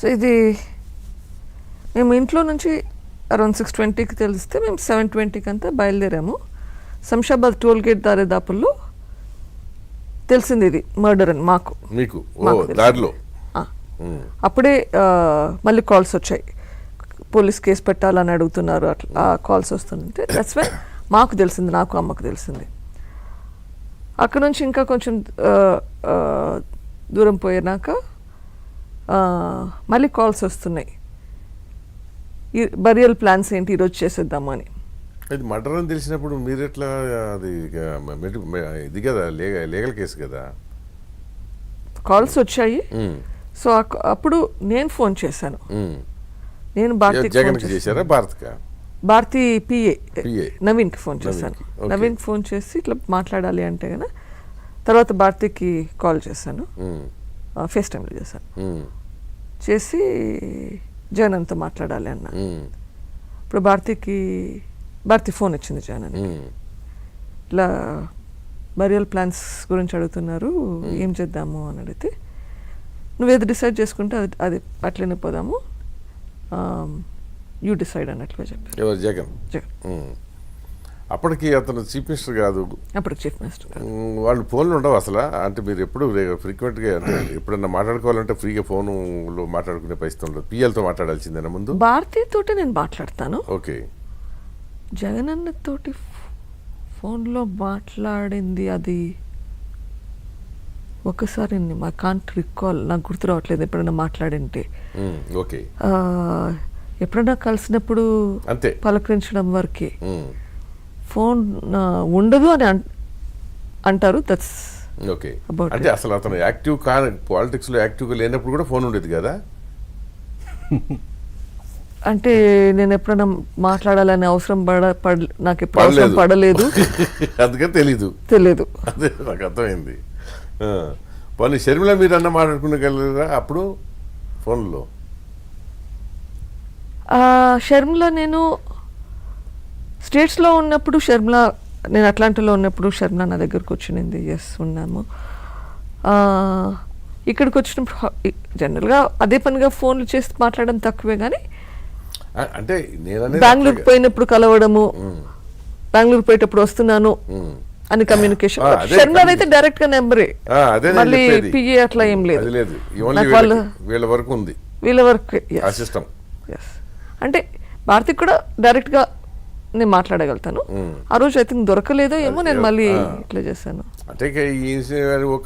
So ఇది మేము ఇంట్లో నుంచి అరౌండ్ సిక్స్ ట్వంటీకి తెలిస్తే మేము సెవెన్ ట్వంటీకి అంతా బయలుదేరాము. శంషాబాద్ టోల్ గేట్ దారేదాపుల్లో తెలిసింది ఇది మర్డర్ అని మాకు. మీకు. దారిలో? అప్పుడే మళ్ళీ కాల్స్ వచ్చాయి. పోలీస్ కేసు పెట్టాలని అడుగుతున్నారు అట్లా కాల్స్ వస్తుంటే దట్స్ వై మాకు తెలిసింది నాకు అమ్మకు తెలిసింది. అక్కడ నుంచి ఇంకా కొంచెం దూరం పోయినాక మళ్ళీ కాల్స్ వస్తున్నాయి. ఈ బరియల్ ప్లాన్స్ ఏంటి ఈరోజు చేసేద్దాము అని అది మర్డర్ అని తెలిసినప్పుడు మీరు ఎట్లా అది ఇది కదా లీగ- లీగల్ కేసు కదా. కాల్స్ వచ్చాయి. సో అప్పుడు నేను ఫోన్ చేశాను. నేను చేశారా భారత్కా? భారతి పిఏ. నవీన్కి ఫోన్ చేశాను. నవీన్కి. నవీన్కి ఫోన్ చేసి ఇట్లా మాట్లాడాలి అంటే గన తర్వాత భారతికి కాల్ చేశాను. ఫేస్ టైంలో చేశాను. చేసి జగన్తో మాట్లాడాలి అన్న. ఇప్పుడు భారతికి భారతి ఫోన్ వచ్చింది జగన్ ఇట్లా బరియల్ ప్లాన్స్ గురించి అడుగుతున్నారు ఏం చేద్దాము అని అడిగితే నువ్వేది డిసైడ్ చేసుకుంటే అది అది అట్లనే పోదాము. యూ డిసైడ్ అన్నట్లుగా చెప్పారు. జగన్. జగన్. అప్పటికి అతను చీఫ్ మినిస్టర్ కాదు. అప్పుడు చీఫ్ మినిస్టర్ వాళ్ళు ఫోన్లు ఉండవు అసలు. అంటే మీరు ఎప్పుడు ఫ్రీక్వెంట్గా అంటే ఎప్పుడన్నా మాట్లాడుకోవాలంటే ఫ్రీగా ఫోన్లో మాట్లాడుకునే పరిస్థితి ఉండదు. పిఎల్తో మాట్లాడాల్సిందేనా ముందు? భారతి తోటి నేను మాట్లాడతాను. ఓకే. జగనన్న తోటి ఫోన్లో మాట్లాడింది అది. ఒకసారి మా కాంట్ రికాల్ నాకు గుర్తు రావట్లేదు ఎప్పుడైనా మాట్లాడింటే. ఓకే. ఎప్పుడైనా కలిసినప్పుడు అంతే. పలకరించడం వరకే. ఫోన్ ఉండదు అని అంటారు. That's okay. అంటే అసలు అతను యాక్టివ్ కా పాలిటిక్స్లో యాక్టివ్గా లేనప్పుడు కూడా ఫోన్ ఉండేది కదా? అంటే నేను ఎప్పుడైనా మాట్లాడాలని అవసరం పడ పడ నాకు ఎప్పుడు అవసరం పడలేదు. అందుకని తెలీదు. తెలియదు అదే నాకు అర్థమైంది. పోనీ షర్మిల మీరు అన్న మాట్లాడుకునేగలరా అప్పుడు? ఫోన్లో. షర్మిల నేను స్టేట్స్లో ఉన్నప్పుడు షర్మిల నేను అట్లాంటిలో ఉన్నప్పుడు షర్మిల నా దగ్గరకు వచ్చింది. ఎస్ ఉన్నాము. ఇక్కడికి వచ్చినప్పుడు జనరల్గా అదే పనిగా ఫోన్లు చేసి మాట్లాడడం తక్కువే కానీ అంటే బెంగళూరు. పోయినప్పుడు కలవడము బెంగళూరు పోయేటప్పుడు వస్తున్నాను. అని కమ్యూనికేషన్ షర్మిల అయితే డైరెక్ట్గా నెంబరే. మళ్ళీ. పిఏ అట్లా ఏం లేదు. వాళ్ళు వరకు ఉంది. వీళ్ళ వరకు అంటే భారతికి కూడా డైరెక్ట్గా నేను మాట్లాడగలుగుతాను. ఆ రోజు ఐ థింక్ దొరకలేదో ఏమో నేను మళ్ళీ. ఇట్లా చేశాను. అంటే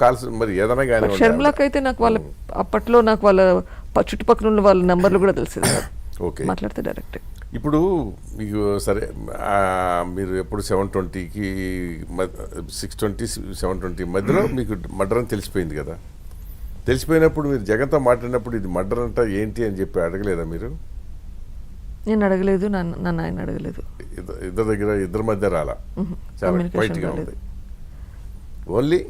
కాల్స్ మరి ఏదైనా కానీ షర్మిలాకి అయితే నాకు వాళ్ళ అప్పట్లో నాకు వాళ్ళ చుట్టుపక్కల ఉన్న వాళ్ళ నెంబర్లు కూడా తెలిసేది. ఓకే. మాట్లాడితే డైరెక్ట్. ఇప్పుడు మీకు సరే మీరు ఎప్పుడు సెవెన్ ట్వంటీకి సిక్స్ ట్వంటీ సెవెన్ ట్వంటీ మధ్యలో మీకు మర్డర్ అని తెలిసిపోయింది కదా. తెలిసిపోయినప్పుడు మీరు జగన్తో మాట్లాడినప్పుడు ఇది మర్డర్ అంట ఏంటి అని చెప్పి అడగలేదా మీరు? నేను అడగలేదు నన్ను నన్ను ఆయన అడగలేదు. ఇద్దరి దగ్గర ఇద్దరి మధ్య రాలా. చాలా క్వైట్గా. ఉంది. ఓన్లీ